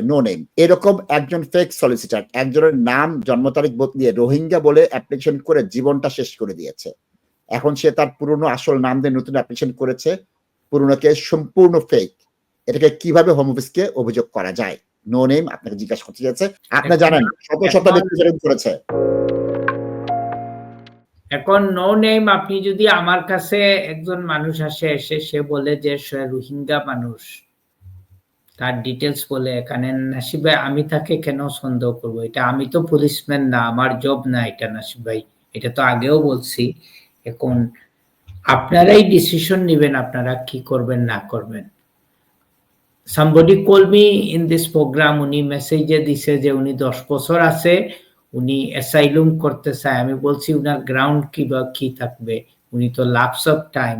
No name এরকম একজন fake solicitor একজনের নাম জন্ম তারিখ বদলিয়ে রোহিঙ্গা বলে অ্যাপ্লিকেশন করে জীবনটা শেষ করে দিয়েছে। এখন সে তার পুরনো আসল নাম দিয়ে নতুন অ্যাপ্লিকেশন করেছে পুরনোকে সম্পূর্ণ ফেক এটাকে কীভাবে হোম অফিসকে অভিযোগ করা যায়? নো নেম আপনাকে জিজ্ঞাসা করতে চাইছে আপনি জানেন শত শত ব্যক্তি করেছে। এখন নো নেম আপনি যদি আমার কাছে একজন মানুষ আসে এসে সে বলে যে সে রোহিঙ্গা মানুষ তার ডিটেলস বলে এখানে নাসিব ভাই, আমি তাকে কেন সন্দেহ করব? এটা আমি তো পুলিশম্যান না, আমার জব না এটা নাসিব ভাই। এটা তো আগেও বলছি। এখন আপনারাই ডিসিশন নেবেন, আপনারা কি করবেন, না করবেন। Somebody call me in this program উনি মেসেজে দিছে যে উনি দশ বছর আছে, উনি অ্যাসাইলুম করতে চায়। আমি বলছি, উনার গ্রাউন্ড কি বা কি থাকবে? উনি তো লাভস অফ টাইম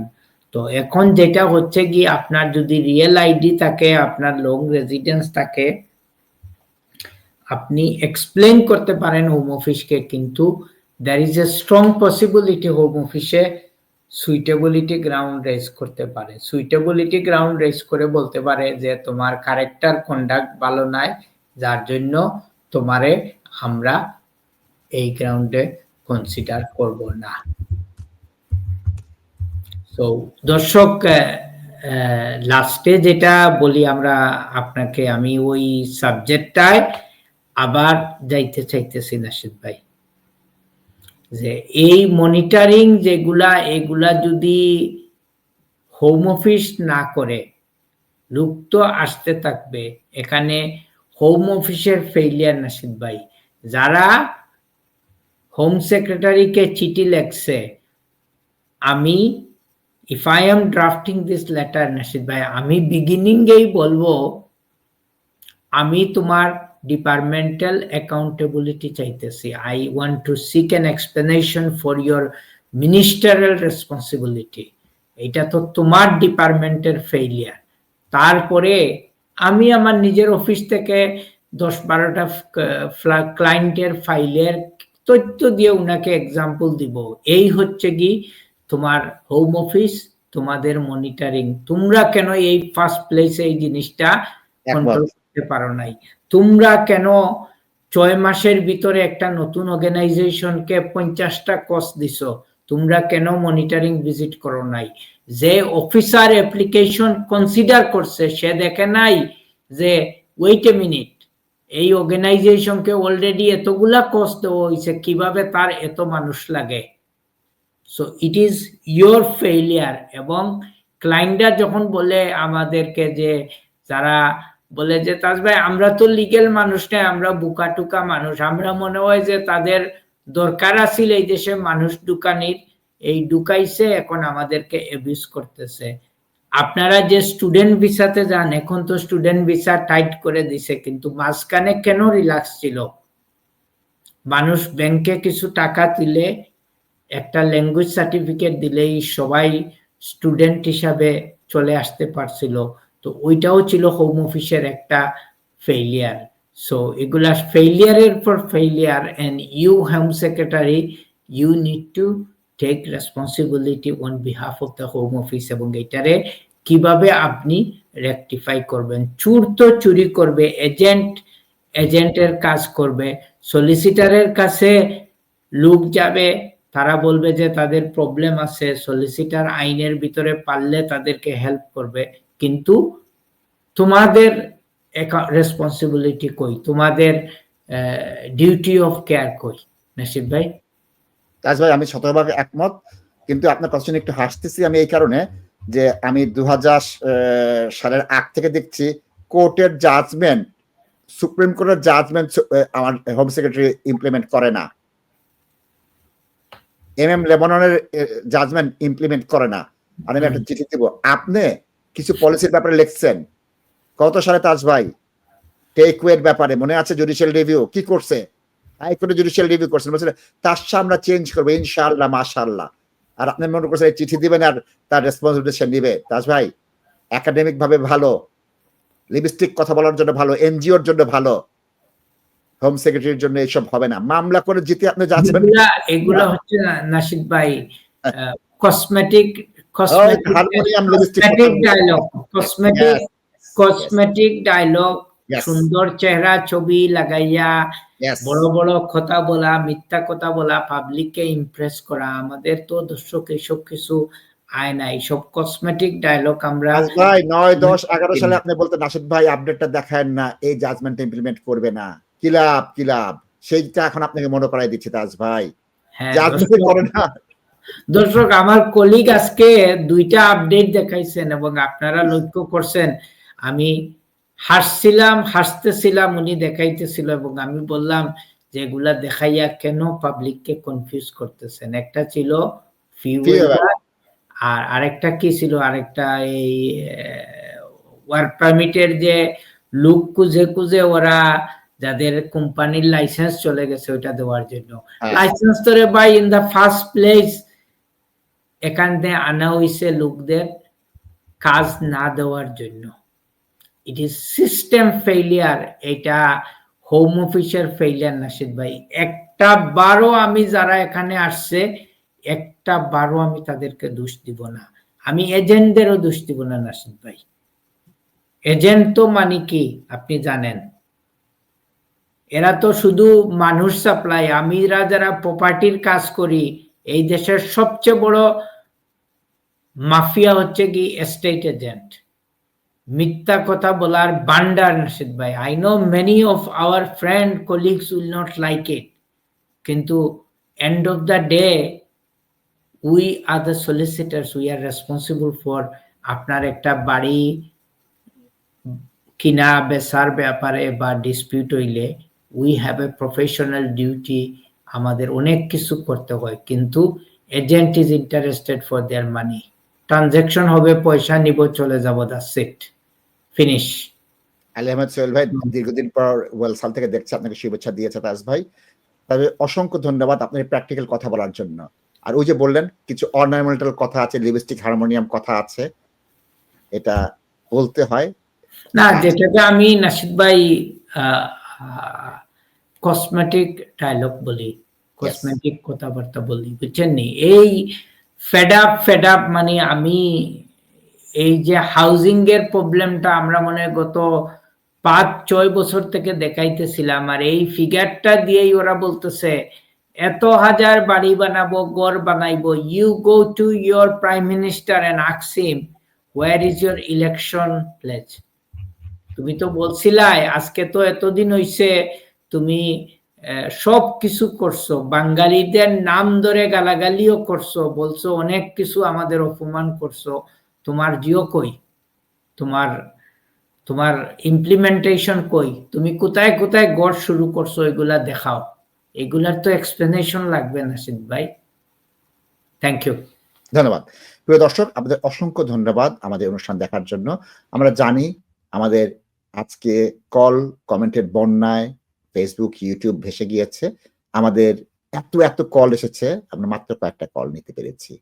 তো এখন যেটা হচ্ছে কি, আপনার যদি রিয়েল আইডি থাকে, আপনার লং রেজিডেন্স থাকে, আপনি এক্সপ্লেন করতে পারেন হোম অফিসকে কিন্তু there is a strong possibility home অফিসে সুইটেবিলিটি গ্রাউন্ড রেজ করতে পারে। সুইটেবিলিটি গ্রাউন্ড রেজ করে বলতে পারে যে, তোমার ক্যারেক্টার কন্ডাক্ট ভালো নাই, যার জন্য তোমারে আমরা এই গ্রাউন্ডে কনসিডার করব না। তো দর্শক লাস্টে যেটা বলি আমরা আপনাকে, আমি ওই সাবজেক্টটায় আবার যাইতে চাইতেছি নাসিদ ভাই। যে এই মনিটরিং যেগুলা, এগুলা যদি হোম অফিস না করে, লোক তো আসতে থাকবে। এখানে হোম অফিসের ফেইলিয়ার নাসিদ ভাই। যারা হোম সেক্রেটারিকে চিঠি লেখছে, আমি if I am drafting this letter Nasid ভাই আমি বিগিনিংয়েই বলব, আমি তোমার ডিপার্টমেন্টাল অ্যাকাউন্টেবিলিটি চাইতেছি। I want to seek an explanation for your ministerial responsibility এটা তো তোমার ডিপার্টমেন্টের ফেইলিয়ার তারপরে আমি আমার নিজের অফিস থেকে দশ বারোটা ক্লায়েন্টের ফাইলের তথ্য দিয়ে উনাকে এক্সাম্পল দিব। এই হচ্ছে কি তোমার হোম অফিস তোমাদের মনিটরিং তোমরা কেন এই ফার্স্ট প্লেসে এই জিনিসটা কন্ট্রোল করতে পারো নাই? তোমরা কেন ছয় মাসের ভিতরে একটা নতুন অর্গানাইজেশনকে পঞ্চাশটা কস দিছো? তোমরা কেন মনিটরিং ভিজিট করো নাই? যে অফিসার অ্যাপ্লিকেশন কনসিডার করছে সে দেখে নাই যে ওয়েট এ মিনিট এই অর্গানাইজেশনকে অলরেডি এতগুলা কস্ট দেওয়া হয়েছে কীভাবে তার এত মানুষ লাগে? So it is your failure এবং ক্লায়েন্টরা যখন বলে আমাদেরকে যে, যারা বলে যে, তাজ ভাই, আমরা তো লিগেল মানুষ নয়, আমরা বুকা টুকা মানুষ। আমরা মনে হয় যে, তাদের দরকার আছিল এই দেশে মানুষ ঢুকানির। এই ঢুকাইছে, এখন আমাদেরকে এবিউজ করতেছে। আপনারা যে স্টুডেন্ট ভিসাতে যান, এখন তো স্টুডেন্ট ভিসা টাইট করে দিছে, কিন্তু মাঝখানে কেন রিল্যাক্স ছিল? মানুষ ব্যাংকে কিছু টাকা দিলে একটা ল্যাঙ্গুয়েজ সার্টিফিকেট দিলেই সবাই স্টুডেন্ট হিসাবে চলে আসতে পারছিল। তো ওইটাও ছিল হোম অফিসের একটা ফেইলিয়ার সো এগুলা ফেইলিয়ারের পর failure and you home secretary you need to take responsibility on behalf of the home office এবং এটারে কীভাবে আপনি রেকটিফাই করবেন। চুর তো চুরি করবে এজেন্ট এজেন্টের কাজ করবে সলিসিটারের কাছে লোক যাবে তারা বলবে যে তাদের প্রবলেম আছে সলিসিটার আইনের ভিতরে পারলে তাদেরকে হেল্প করবে। কিন্তু তোমাদের রেসপন্সিবিলিটি কই? তোমাদের ডিউটি অফ কেয়ার কই? নাসিব ভাই? তাজ ভাই, আমি শতভাগ একমত, কিন্তু আপনার কোশ্চেন একটু হাসতেছি আমি এই কারণে যে আমি দু সালের আগ থেকে দেখছি কোর্টের জাজমেন্ট সুপ্রিম কোর্টের জাজমেন্ট আমার হোম সেক্রেটারি ইমপ্লিমেন্ট করে না। এম এম লেবননের জাজমেন্ট ইমপ্লিমেন্ট করে না। আর আমি একটা চিঠি দিব। আপনি কিছু পলিসির ব্যাপারে লিখছেন। কত সালে তাজ ভাই? টেক ওয়ের ব্যাপারে। মনে আছে জুডিশিয়াল রিভিউ কি করছে? হাইকোর্টে জুডিশিয়াল রিভিউ করছেন বলছেন তার আমরা চেঞ্জ করব ইনশাআল্লাহ মাশাআল্লাহ। আর আপনি মনে করছেন এই চিঠি দিবেন আর তার রেসপন্সিবিলিটি সে নিবে। তাজ ভাই একাডেমিক ভাবে ভালো লিপস্টিক কথা বলার জন্য ভালো এনজিওর জন্য ভালো। হোম সেক্রেটারির জন্য এসব হবে না। মামলা করে জিতে আপনি যাচ্ছেন এগুলা হচ্ছে নাসিদ ভাই cosmetic cosmetic dialogue cosmetic cosmetic dialogue সুন্দর চেহারা ছবি লাগাইয়া বড় বড় কথা বলা মিথ্যা কথা বলা পাবলিককে ইমপ্রেস করা আমাদের তো দর্শক এইসব কিছু আয় না এইসব কসমেটিক ডায়লগ আমরা ভাই নয় দশ এগারো সালে আপনি বলতেন নাসিদ ভাই আপডেটটা দেখায় না এই জাজমেন্ট ইমপ্লিমেন্ট করবে না। কি লাভ কি লাভ? সেইটা এখন আপনাকে মনে করাই দিচ্ছে তাজ ভাই। হ্যাঁ দর্শক- করে না। দর্শক আমার কলিগ আজকে দুইটা আপডেট দেখাইছেন এবং আপনারা লক্ষ্য করছেন আমি হাসছিলাম হাসতেছিলাম উনি দেখাইতেছিল এবং আমি বললাম যে এগুলা দেখাইয়া কেন পাবলিককে কনফিউজ করতেছেন? একটা ছিল আর আরেকটা কি ছিল? আরেকটা এই ওয়ার্ক পারমিটের যে লুক খুঁজে খুঁজে ওরা যাদের কোম্পানির লাইসেন্স চলে গেছে ওটা দেওয়ার জন্য। হ্যাঁ। লাইসেন্স ধরে by in the first place এখান থেকে আনা হয়েছে লোকদের কাজ না দেওয়ার জন্য। ইট ইজ সিস্টেম ফেইলিয়ার এটা হোম অফিসের ফেইলিয়ার নাসিদ ভাই। একটা বারো আমি যারা এখানে আসছে একটা বারো আমি তাদেরকে দোষ দিব না। আমি এজেন্টদেরও দোষ দিব না নাসিদ ভাই। এজেন্ট তো মানে কি আপনি জানেন। এরা তো শুধু মানুষ সাপ্লাই আমিরা যারা প্রপার্টির কাজ করি, এই দেশের সবচেয়ে বড় মাফিয়া হচ্ছে কি এস্টেট এজেন্ট মিথ্যা কথা বলার বান্ডার নাসিদ ভাই। I know many of our friend colleagues will not like it কিন্তু end of the day we are the solicitors we are responsible for আপনার একটা বাড়ি কিনা, বেচার ব্যাপারে বা ডিসপিউট হইলে we have a professional duty আমাদের অনেক কিছু করতে হয় কিন্তু agent is interested for their money transaction হবে পয়সা নিব চলে যাব the seat finish Ali Ahmed Sohel ভাই দীর্ঘদিন পর ওয়েলসাল থেকে দেখছে আপনাকে শুভেচ্ছা দিয়েছে তাজ ভাই। তবে অসংখ্য ধন্যবাদ আপনার প্র্যাকটিক্যাল কথা বলার জন্য। আর ওই যে বললেন কিছু অর্নামেন্টাল কথা আছে লিপস্টিক হারমোনিয়াম কথা আছে এটা বলতে হয়। না যেটাকে আমি নাসিদ ভাই কসমেটিক ডায়লগ বলি কসমেটিক কথাবার্তা বলি বুঝছেন নি? এই ফেড আপ ফেড আপ মানে আমি এই যে হাউজিং এর প্রবলেমটা আমরা মনে গত পাঁচ ছয় বছর থেকে দেখাইতেছিলাম আর এই ফিগারটা দিয়েই ওরা বলতেছে এত হাজার বাড়ি বানাবো গড় বানাইবো you go to your prime minister and আকসিম war is your election pledge তুমি তো বলছিলাই, আজকে তো এতদিন হইছে, তুমি সব কিছু করছ। বাঙালিদের নাম ধরে গালাগালিও করছ, বলছো অনেক কিছু আমাদের অপমান করছ। তোমার জিও কই? তোমার তোমার ইমপ্লিমেন্টেশন কই? তুমি কোথায় কোথায় গড় শুরু করছ এগুলা দেখাও। এগুলার তো এক্সপ্লেনেশন লাগবে নাসিদ ভাই। থ্যাংক ইউ ধন্যবাদ। প্রিয় দর্শক, আপনাদের অসংখ্য ধন্যবাদ আমাদের অনুষ্ঠান দেখার জন্য। আমরা জানি আমাদের আজকে কল কমেন্টের বন্যায় ফেসবুক ইউটিউব ভেসে গিয়েছে। আমাদের এত এত কল এসেছে, আমরা মাত্র কয়েকটা কল নিতে পেরেছি।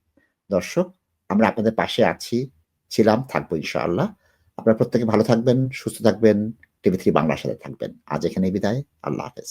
দর্শক, আমরা আপনাদের পাশে আছি, ছিলাম, থাকব ইনশাআল্লাহ। আপনারা প্রত্যেকে ভালো থাকবেন, সুস্থ থাকবেন টিভি থ্রি বাংলার সাথে থাকবেন। আজ এখানে বিদায়, আল্লাহ হাফেজ।